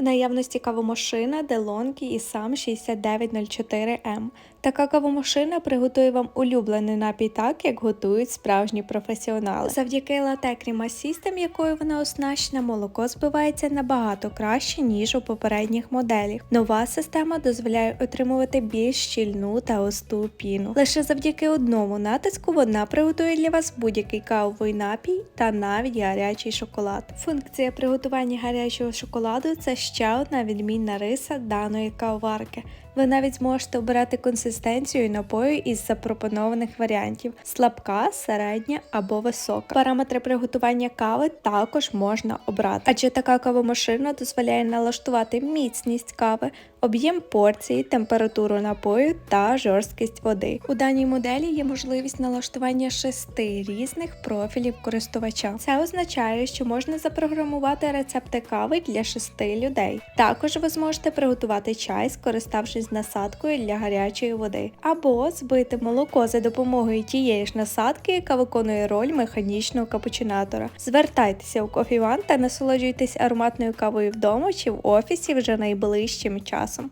В наявності кавомашина DeLonghi і сам 6904M. Така кавомашина приготує вам улюблений напій так, як готують справжні професіонали. Завдяки Cream Assistem, якою вона оснащена, молоко збивається набагато краще, ніж у попередніх моделях. Нова система дозволяє отримувати більш щільну та густу піну. Лише завдяки одному натиску вона приготує для вас будь-який кавовий напій та навіть гарячий шоколад. Функція приготування гарячого шоколаду це ще одна відмінна риса даної кавоварки. Ви навіть зможете обирати консистенцію напою із запропонованих варіантів: слабка, середня або висока. Параметри приготування кави також можна обрати, адже така кавомашина дозволяє налаштувати міцність кави, об'єм порції, температуру напою та жорсткість води. У даній моделі є можливість налаштування шести різних профілів користувача. Це означає, що можна запрограмувати рецепти кави для шести людей. Також ви зможете приготувати чай, скориставшись насадкою для гарячої води, або збити молоко за допомогою тієї ж насадки, яка виконує роль механічного капучинатора. Звертайтеся у кофіван та насолоджуйтесь ароматною кавою вдома чи в офісі вже найближчим часом.